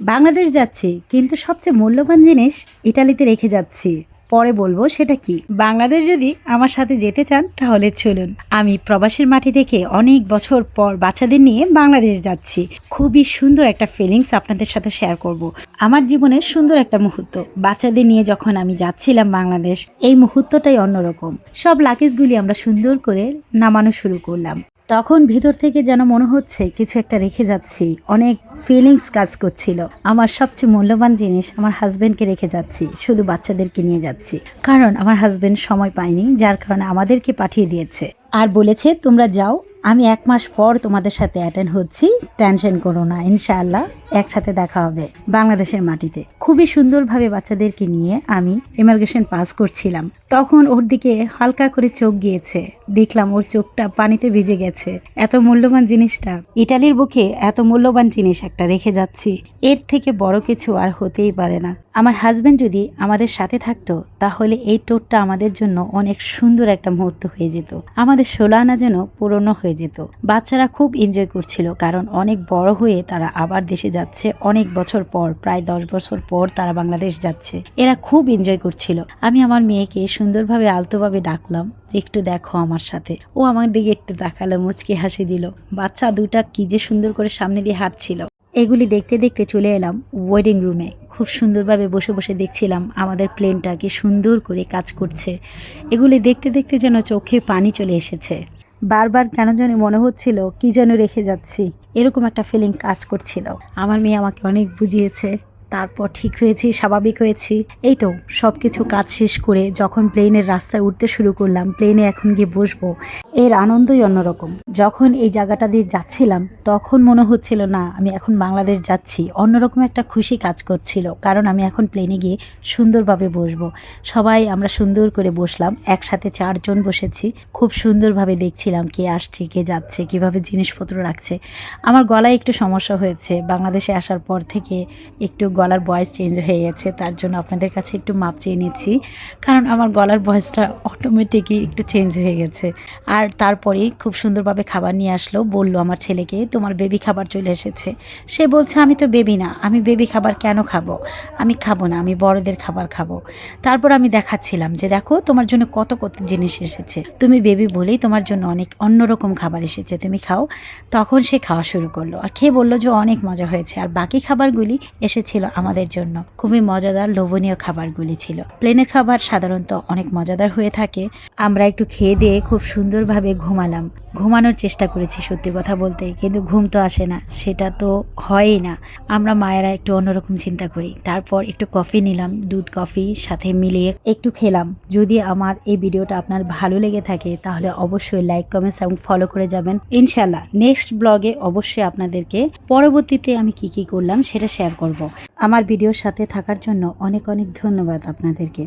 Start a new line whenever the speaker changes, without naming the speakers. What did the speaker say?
বাংলাদেশ যাচ্ছি, কিন্তু সবচেয়ে মূল্যবান জিনিস ইটালিতে রেখে যাচ্ছি। পরে বলব সেটা কি? বাংলাদেশ যদি আমার সাথে যেতে চান, তাহলে চলুন। আমি প্রবাসীর মাটি থেকে অনেক বছর পর বাচ্চাদের নিয়ে বাংলাদেশ যাচ্ছি। খুবই সুন্দর একটা ফিলিংস আপনাদের সাথে শেয়ার করব। আমার জীবনের সুন্দর একটা মুহূর্ত। বাচ্চাদের নিয়ে যখন আমি যাচ্ছিলাম বাংলাদেশ, এই মুহূর্তটাই অন্যরকম। সব লাগেজগুলি আমরা সুন্দর করে নামানো শুরু করলাম। তখন ভিতর থেকে যেন মনে হচ্ছে কিছু একটা রেখে যাচ্ছি। অনেক ফিলিংস কাজ করছিল। আমার সবচেয়ে মূল্যবান জিনিস, আমার হাজবেন্ডকে রেখে যাচ্ছি, শুধু বাচ্চাদেরকে নিয়ে যাচ্ছি। কারণ আমার হাজবেন্ড সময় পায়নি, যার কারণে আমাদেরকে পাঠিয়ে দিয়েছে। আর বলেছে, তোমরা যাও আমি এক মাস পর তোমাদের সাথে অ্যাটেন্ড হচ্ছি। টেনশন করো না, ইনশাআল্লাহ একসাথে দেখা হবে বাংলাদেশের মাটিতে। খুবই সুন্দরভাবে বাচ্চাদেরকে নিয়ে আমি ইমার্গেশন পাস করছিলাম। তখন ওর দিকে হালকা করে চোখ গিয়েছে। দেখলাম ওর চোখটা পানিতে ভিজে গেছে। এত মূল্যবান জিনিসটা। ইটালির বুকে এত মূল্যবান জিনিস একটা রেখে যাচ্ছি। এর থেকে বড় কিছু আর হতেই পারে না। আমার হাজব্যান্ড যদি আমাদের সাথে থাকতো, তাহলে এই টোটটা আমাদের জন্য অনেক সুন্দর একটা মুহূর্ত হয়ে যেত। আমাদের ষোলো যেন পুরনো হয়ে যেত। বাচ্চারা খুব এনজয় করছিল কারণ অনেক বড় হয়ে তারা আবার দেশে যাচ্ছে। অনেক বছর পর, প্রায় দশ বছর পর তারা বাংলাদেশ যাচ্ছে। এরা খুব এনজয় করছিল। আমি আমার মেয়েকে সুন্দরভাবে, আলতোভাবে ডাকলাম, যে একটু দেখো আমার সাথে। ও আমার দিকে একটু তাকালো, মুচকি হাসি দিল। বাচ্চা দুটা কি যে সুন্দর করে সামনে দিয়ে হাঁটছিল। এগুলি দেখতে দেখতে চলে এলাম ওয়েডিং রুমে খুব সুন্দরভাবে বসে বসে দেখছিলাম আমাদের প্লেনটা কি সুন্দর করে কাজ করছে। এগুলি দেখতে দেখতে যেন চোখে পানি চলে এসেছে। বারবার কেন জানি মনে হচ্ছিল, কি যেন রেখে যাচ্ছি। এরকম একটা ফিলিং কাজ করছিল। আমার মেয়ে আমাকে অনেক বুঝিয়েছে। তারপর ঠিক হয়েছি, স্বাভাবিক হয়েছি। এই তো সব কিছু কাজ শেষ করে যখন প্লেনের রাস্তায় উঠতে শুরু করলাম, প্লেনে এখন গিয়ে বসবো। এর আনন্দই অন্যরকম। যখন এই জায়গাটা দিয়ে যাচ্ছিলাম, তখন মনে হচ্ছিল, না, আমি এখন বাংলাদেশ যাচ্ছি। অন্যরকম একটা খুশি কাজ করছিল, কারণ আমি এখন প্লেনে গিয়ে সুন্দরভাবে বসবো। সবাই, আমরা সুন্দর করে বসলাম, একসাথে চারজন বসেছি। খুব সুন্দরভাবে দেখছিলাম কে আসছে, কে যাচ্ছে, কীভাবে জিনিসপত্র রাখছে। আমার গলায় একটু সমস্যা হয়েছে। বাংলাদেশে আসার পর থেকে একটু গলার ভয়েস চেঞ্জ হয়ে গেছে তার জন্য আপনাদের কাছে একটু মাপ চেয়ে নিচ্ছি। কারণ আমার গলার ভয়েসটা অটোমেটিকই একটু চেঞ্জ হয়ে গেছে। আর তারপরেই খুব সুন্দরভাবে খাবার নিয়ে আসলো, বলল আমার ছেলেকে, তোমার বেবি খাবার চলে এসেছে। সে বলছে, আমি তো বেবি না, আমি বেবি খাবার কেন খাব? আমি খাব না, আমি বড়দের খাবার খাব। তারপর আমি দেখাচ্ছিলাম যে, দেখো, তোমার জন্য কত কত জিনিস এসেছে। তুমি বেবি বলেই তোমার জন্য অনেক অন্যরকম খাবার এসেছে, তুমি খাও। তখন সে খাওয়া শুরু করল। আর খেয়ে বলল যে, অনেক মজা হয়েছে। আর বাকি খাবারগুলি এসেছিল আমাদের জন্য। খুবই মজাদার লোভনীয় খাবারগুলি ছিল। প্লেনের খাবার সাধারণত অনেক মজাদার হয়ে থাকে। আমরা একটু খেয়ে দিয়ে খুব সুন্দরভাবে ঘুমালাম। ঘুমানোর চেষ্টা করেছি সত্যি কথা বলতে, কিন্তু ঘুম তো আসে না। সেটা তো হয়ই না। আমরা মায়েরা একটু অন্যরকম চিন্তা করি। তারপর একটু কফি নিলাম, দুধ, কফি, সাথে মিলিয়ে একটু খেলাম। যদি আমার এই ভিডিওটা আপনার ভালো লেগে থাকে, তাহলে অবশ্যই লাইক, কমেন্টস এবং ফলো করে যাবেন। ইনশাল্লাহ নেক্সট ব্লগে অবশ্যই আপনাদেরকে পরবর্তীতে আমি কি কি করলাম সেটা শেয়ার করব। আমার ভিডিওর সাথে থাকার জন্য অনেক অনেক ধন্যবাদ আপনাদেরকে।